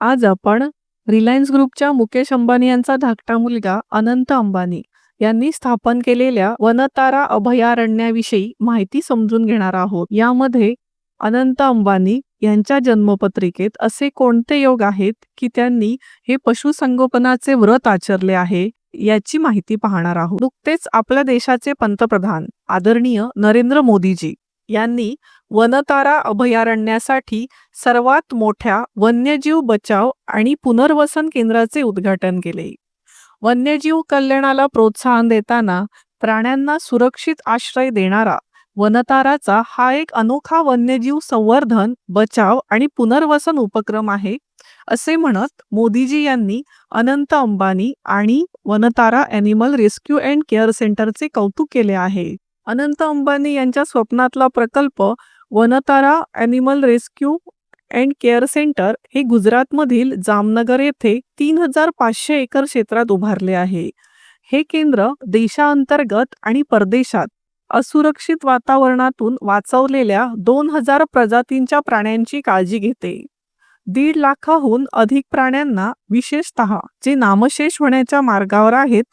आज आपण रिलायन्स ग्रुपच्या मुकेश अंबानी यांचा धाकटा मुलगा अनंत अंबानी यांनी स्थापन केलेल्या वनतारा अभयारण्याविषयी माहिती समजून घेणार आहोत. यामध्ये अनंत अंबानी यांच्या जन्मपत्रिकेत असे कोणते योग आहेत की त्यांनी हे पशुसंगोपनाचे व्रत आचरले आहे याची माहिती पाहणार आहोत. नुकतेच आपल्या देशाचे पंतप्रधान आदरणीय नरेंद्र मोदीजी यांनी वनतारा अभयारण्यासाठी सर्वात मोठ्या वन्यजीव बचाव आणि पुनर्वसन केंद्राचे उद्घाटन केले. वन्यजीव कल्याणाला प्रोत्साहन देताना प्राण्यांना सुरक्षित आश्रय देणारा वनताराचा हा एक अनोखा वन्यजीव संवर्धन बचाव आणि पुनर्वसन उपक्रम आहे असे म्हणत मोदीजी यांनी अनंत अंबानी आणि Vantara animal rescue and care सेंटरचे कौतुक केले आहे. अनंत अंबानी यांच्या स्वप्नातला प्रकल्प Vantara animal rescue and care centre हे गुजरातमधील जामनगर येथे तीन हजार पाचशे एकर क्षेत्रात उभारले आहे. हे केंद्र देशांतर्गत आणि परदेशात असुरक्षित वातावरणातून वाचवलेल्या दोन हजार प्रजातींच्या प्राण्यांची काळजी घेते. दीड लाखाहून अधिक प्राण्यांना विशेषतः जे नामशेष होण्याच्या मार्गावर आहेत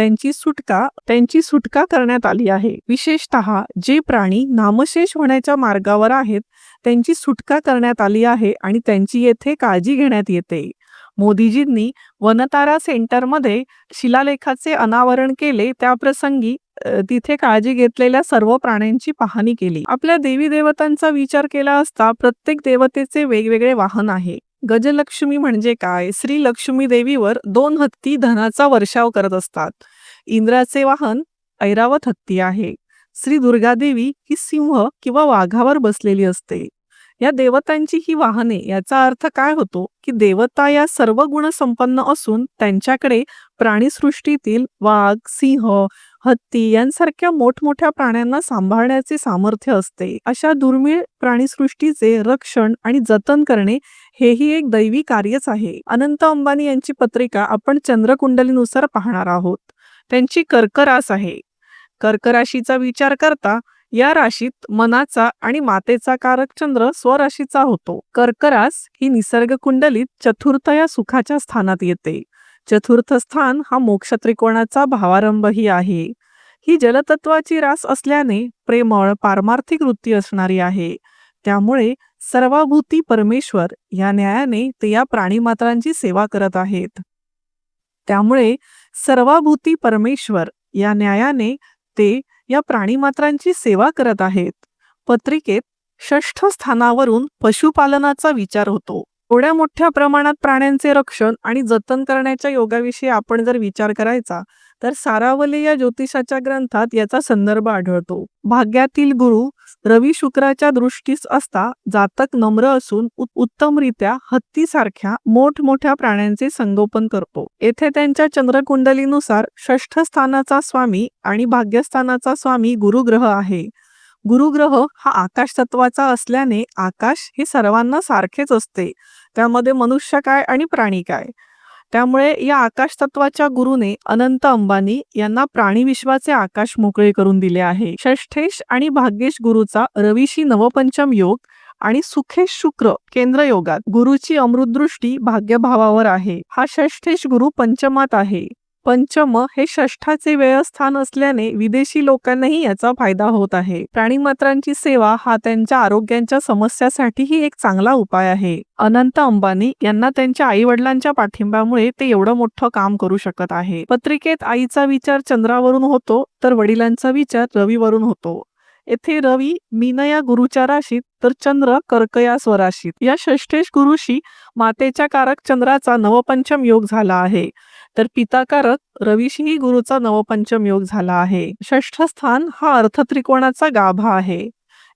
त्यांची सुटका त्यांची सुटका करण्यात आली आहे. विशेषतः जे प्राणी नामशेष होण्याच्या मार्गावर आहेत त्यांची सुटका करण्यात आली आहे आणि त्यांची येथे काळजी घेण्यात येते. मोदीजींनी वनतारा सेंटरमध्ये शिलालेखाचे अनावरण केले. त्याप्रसंगी तिथे काळजी घेतलेल्या सर्व प्राण्यांची पाहणी केली. आपल्या देवी देवतांचा विचार केला असता प्रत्येक देवतेचे वेगवेगळे वाहन आहे. गजलक्ष्मी म्हणजे काय? श्री लक्ष्मी देवीवर दोन हत्ती धनाचा वर्षाव करत असतात. इंद्राचे वाहन ऐरावत हत्ती आहे. श्री दुर्गादेवी ही सिंह किंवा वाघावर बसलेली असते. या देवतांची ही वाहने याचा अर्थ काय होतो? की देवता या सर्व गुण संपन्न असून त्यांच्याकडे प्राणीसृष्टीतील वाघ सिंह हत्ती यांसारख्या मोठमोठ्या प्राण्यांना सांभाळण्याचे सामर्थ्य असते. अशा दुर्मिळ प्राणीसृष्टीचे रक्षण आणि जतन करणे हेही एक दैवी कार्यच आहे. अनंत अंबानी यांची पत्रिका आपण चंद्रकुंडलीनुसार पाहणार आहोत. त्यांची कर्करास आहे. कर्कराशीचा विचार करता या राशीत मनाचा आणि मातेचा कारक चंद्र स्वराशीचा होतो. कर्करास ही निसर्ग कुंडलीत चतुर्थ या सुखाच्या स्थानात येते. चतुर्थ स्थान हा मोक्ष त्रिकोणाचा भावारंभही आहे. ही जलतत्वाची रास असल्याने प्रेमळ पारमार्थिक वृत्ती असणारी आहे. त्यामुळे सर्वाभूती परमेश्वर या न्यायाने ते या प्राणीमात्रांची सेवा करत आहेत. त्यामुळे सर्वाभूती परमेश्वर या न्यायाने ते या प्राणीमात्रांची सेवा करत आहेत. पत्रिकेत षष्ठ स्थानावरून पशुपालनाचा विचार होतो. एवढ्या मोठ्या प्रमाणात प्राण्यांचे रक्षण आणि जतन करण्याच्या योगाविषयी आपण जर विचार करायचा तर सारावले या ज्योतिषाच्या ग्रंथात याचा संदर्भ आढळतो. भाग्यातील गुरु रवी शुक्राच्या दृष्टीस असता जातक नम्र असून उत्तमरित्या हत्तीसारख्या मोठमोठ्या प्राण्यांचे संगोपन करतो. येथे त्यांच्या चंद्रकुंडलीनुसार षष्ठ स्थानाचा स्वामी आणि भाग्यस्थानाचा स्वामी गुरुग्रह आहे. गुरुग्रह हा आकाश तत्वाचा असल्याने आकाश हे सर्वांना सारखेच असते. त्यामध्ये मनुष्य काय आणि प्राणी काय? त्यामुळे या आकाश तत्वाच्या गुरुने अनंत अंबानी यांना प्राणी विश्वाचे आकाश मोकळे करून दिले आहे. षष्ठेश आणि भाग्येश गुरुचा रवीशी नवपंचम योग आणि सुखेश शुक्र केंद्र योगात गुरुची अमृतदृष्टी भाग्यभावावर आहे. हा षष्ठेश गुरु पंचमात आहे. पंचम हे षष्ठाचे व्ययस्थान असल्याने विदेशी लोकांनाही याचा फायदा होत आहे. प्राणीमात्रांची सेवा हा त्यांच्या आरोग्यांच्या समस्यासाठीही एक चांगला उपाय आहे. अनंत अंबानी यांना त्यांच्या आई वडिलांच्या पाठिंब्यामुळे ते एवढं मोठं काम करू शकत आहे. पत्रिकेत आईचा विचार चंद्रावरून होतो तर वडिलांचा विचार रवीवरून होतो. येथे रवी मीन या गुरुच्या राशीत तर चंद्र कर्क या स्वराशीत. या षष्ठेश गुरुशी मातेच्या कारक चंद्राचा नवपंचम योग झाला आहे. तर पिताकारक रवीशीही गुरुचा नवपंचम योग झाला आहे. षष्ठ स्थान हा अर्थत्रिकोणाचा गाभा आहे.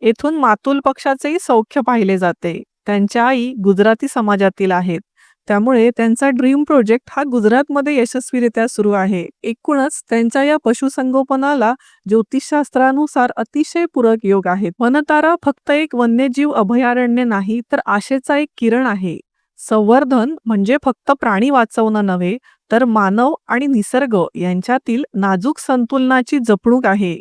येथून मातुल पक्षाचेही सौख्य पाहिले जाते. त्यांच्या आई गुजराती समाजातील आहेत. त्यामुळे त्यांचा ड्रीम प्रोजेक्ट हा गुजरातमध्ये यशस्वीरित्या सुरू आहे. एकूणच त्यांच्या या पशुसंगोपनाला ज्योतिषशास्त्रानुसार अतिशय पूरक योग आहेत. वनतारा फक्त एक वन्यजीव अभयारण्य नाही तर आशेचा एक किरण आहे. संवर्धन म्हणजे फक्त प्राणी वाचवणं नव्हे तर मानव आणि निसर्ग यांच्यातील नाजूक संतुलनाची जपणूक आहे.